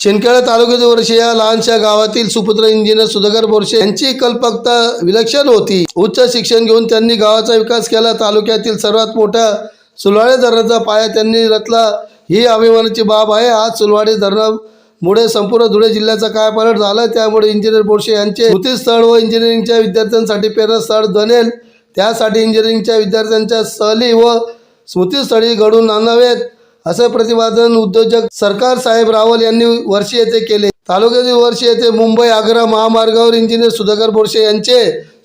शिंदखेडा तालुक्यातील वर्ष या लहानशा गावातील सुपुत्र इंजिनियर सुधाकर बोरशे यांची कल्पकता विलक्षण होती. उच्च शिक्षण घेऊन त्यांनी गावाचा विकास केला. तालुक्यातील सर्वात मोठ्या सुलवाडे धरणाचा पाया त्यांनी रचला. ही अभिमानाची बाब आहे. आज सुलवाडे धरणामुळे संपूर्ण धुळे जिल्ह्याचा काय पलट झाला त्यामुळे इंजिनियर बोरशे यांचे स्मृतीस्थळ व इंजिनिअरिंगच्या विद्यार्थ्यांसाठी प्रेरणास्थळ बनेल. त्यासाठी इंजिनिअरिंगच्या विद्यार्थ्यांच्या सहली व स्मृतीस्थळी घडून आणावेत. असे प्रतिपादन उद्योजक सरकार साहेब रावल यांनी वर्षी येथे केले. तालुक्यातील वर्षी येथे मुंबई आग्रा महामार्गावर इंजिनियर सुधाकर बोरसे यांचे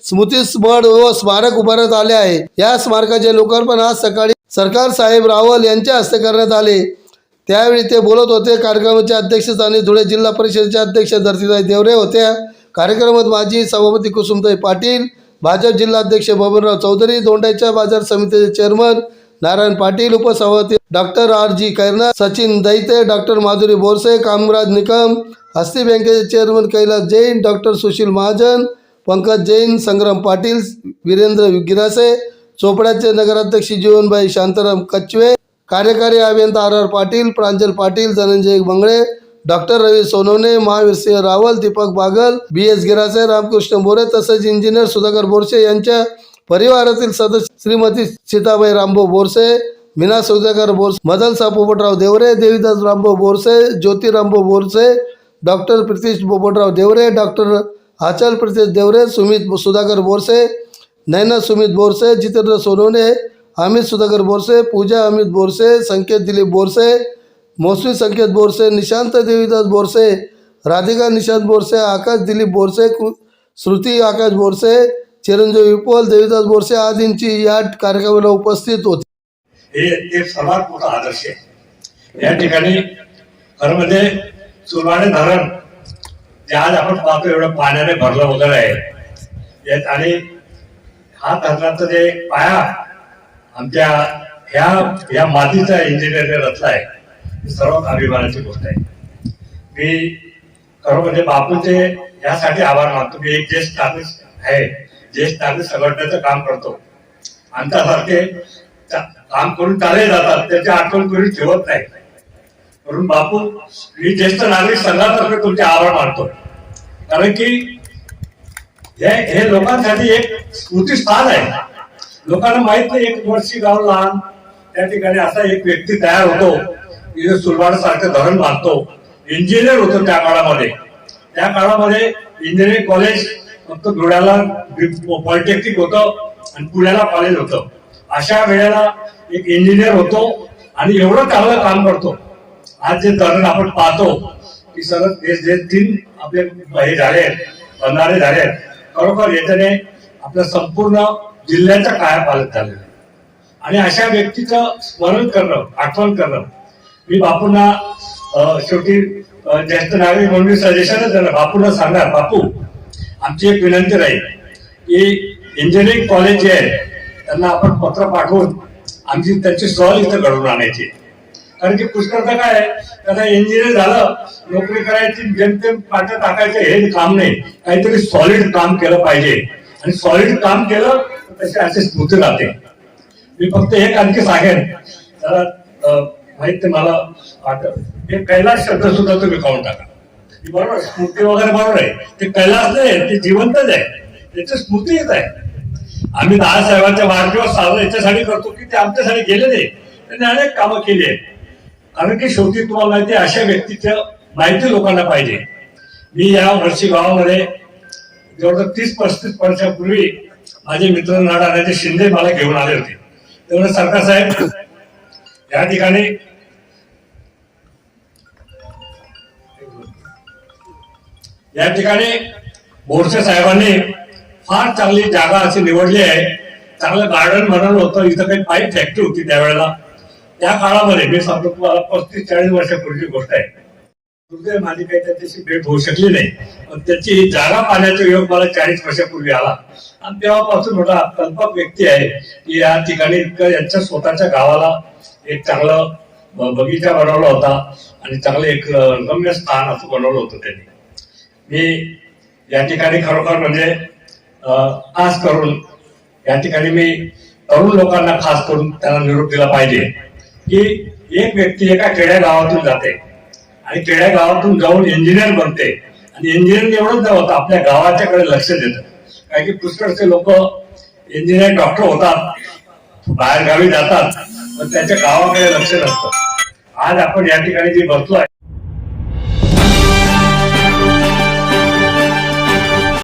स्मृतिस्मळ व स्मारक उभारण्यात आले आहे. या स्मारकाचे लोकार्पण आज सकाळी सरकार साहेब रावल यांच्या हस्ते करण्यात आले. त्यावेळी ते बोलत होते कार्यक्रमाच्या अध्यक्षस्थानी धुळे जिल्हा परिषदेच्या अध्यक्ष धरतीताई देवरे होत्या. कार्यक्रमात माजी सभापती कुसुमताई पाटील भाजप जिल्हाध्यक्ष बबनराव चौधरी दोंडाच्या बाजार समितीचे चेअरमन नारायण पाटील उपसभापती doctor R G Kairna Sachin Daite doctor Madhuri Borse Kamraj Nikam Hasti बँकेचे चेअरमन कैलास जैन डॉक्टर सुशील महाजन पंकज जैन संग्राम पाटील वीरेंद्र गिरासे चोपड्याचे नगराध्यक्ष जीवनबाई शांताराम कचवे कार्यकारी अभियंता R R Patil Pranjal Patil Dhananjay Bangale doctor Ravi Sonawane Mahavir Singh Rawal Deepak Bagal B S Girase Ramkrishna Bore तसेच engineer Sudhakar Borse यांच्या परिवारातील सदस्य Shrimati Sitabai Rambhau Borse Meena Sudhakar Borse Madan Popatrao Deore Devidas Rambhau Borse Jyoti Rambhau Borse doctor Pritish Popatrao Deore doctor Aanchal Pritesh Deore Sumit Sudhakar Borse Naina Sumit Borse Jitendra Sonawane Amit Sudhakar Borse Pooja Amit Borse Sanket Dilip Borse मोसमी संकेत बोरसे निशांत देवीदास बोरसे राधिका निशांत बोरसे आकाश दिलीप बोरसे कृ- श्रुती आकाश बोरसे चिरंजीव विपुल देवीदास बोरसे आदींची या कार्यक्रमाला उपस्थित होते. हे एक सर्वात मोठा आदर्श आहे. या ठिकाणी खरं म्हणजे सुरवाडे धरण जे आज आपण पाहतो एवढं पाण्याने भरलं वगैरे आहे. आणि हा धरणाचा जे पाया आमच्या ह्या ह्या मातीचा इंजिनिअरने रचला आहे ही सर्वात अभिमानाची गोष्ट आहे. मी खरं म्हणजे बापूचे यासाठी आभार मानतो. मी एक ज्येष्ठ नागरिक आहे. ज्येष्ठ नागरिक संघटनेचं काम करतो. आमच्यासारखे काम करून चालले जातात. त्याची आठवण कोणी ठेवत नाही. म्हणून बापू मी ज्येष्ठ नागरिक संघातर्फे तुमचे आभार मानतो. कारण की हे हे लोकांसाठी एक स्मृतीस्थान आहे. लोकांना माहीत नाही एक वर्षी गाव लहान. त्या ठिकाणी असा एक व्यक्ती तयार होतो. सुलवाड सारखं धरण बांधतो. इंजिनियर होतो त्या काळामध्ये. त्या काळामध्ये इंजिनिअरिंग कॉलेज फक्त धुळ्याला पॉलिटेक्निक होतं आणि पुण्याला कॉलेज होतं. अशा वेळेला एक इंजिनियर होतो आणि एवढं चांगलं काम करतो. आज जे तरुण आपण पाहतो की सरळ देश जे तीन आपले हे झाले आहेत बनणारे झाले आहेत खरोखर याच्याने आपल्या संपूर्ण जिल्ह्याचा कायापालट झालेला आहे. आणि अशा व्यक्तीचं स्मरण करणं आठवण करणं मी बापूंना शेवटी ज्येष्ठ नागरिक म्हणून सजेशनच देणार. बापूंना सांगणार बापू आमची एक विनंती राहील की इंजिनिअरिंग कॉलेज जे आहे त्यांना आपण पत्र पाठवून आमची त्यांची सहल इथं घडवून आणायची. कारण की पुष्कळता काय आहे त्याचा इंजिनियर झालं नोकरी करायची जेमतेम पाठ टाकायचं हे काम नाही. काहीतरी सॉलिड काम केलं पाहिजे. आणि सॉलिड काम केलं तर तसे असे स्मृती राहते. मी फक्त एक आणखी सांगेन. जरा माहीत मला वाटत. हे कैलास शब्द सुद्धा तुम्ही काढून टाका. बरोबर स्मृती वगैरे बरोबर आहे. ते कैलास नाही ते जिवंतच आहे. त्याची स्मृती येत आहे. आम्ही दादासाहेबांच्या वाढदिवस साजरा याच्यासाठी करतो की ते आमच्यासाठी गेले नाही त्यांनी अनेक कामं केली आहेत. कारण की शेवटी तुम्हाला माहिती अशा व्यक्तीच्या माहिती लोकांना पाहिजे. मी या वर्षी गावामध्ये जवळजवळ तीस पस्तीस वर्षापूर्वी माझे मित्र नाडाण्याचे शिंदे मला घेऊन आले होते. तेवढे सरकार साहेब या ठिकाणी या ठिकाणी बोरसे साहेबांनी फार चांगली जागा अशी निवडली आहे. चांगलं गार्डन बनवलं होतं इथं काही पाईप फॅक्टरी होती त्यावेळेला. त्या काळामध्ये मी सांगतो तुम्हाला पस्तीस चाळीस वर्षापूर्वीची गोष्ट आहे. दुर्दैव माझी काही त्याच्याशी भेट होऊ शकली नाही पण त्याची जागा पाहण्याचा योग मला चाळीस वर्षापूर्वी आला. आणि तेव्हापासून मोठा कल्पक व्यक्ती आहे की या ठिकाणी इतकं यांच्या स्वतःच्या गावाला एक चांगलं ब- बगीचा बनवला होता आणि चांगलं एक रम्य स्थान असं बनवलं होतं त्यांनी. मी या ठिकाणी खरोखर म्हणजे खास करून या ठिकाणी मी तरुण लोकांना खास करून त्यांना निरोप दिला पाहिजे की एक व्यक्ती एका खेड्या गावातून जाते आणि खेड्या गावातून जाऊन इंजिनियर बनते. आणि इंजिनियर एवढंच नाही होतं आपल्या गावाच्याकडे लक्ष देतं. कारण की पुष्कळचे लोक इंजिनियर डॉक्टर होतात बाहेर गावी जातात पण त्यांच्या गावाकडे लक्ष नसतं. आज आपण या ठिकाणी जी बसलो आहे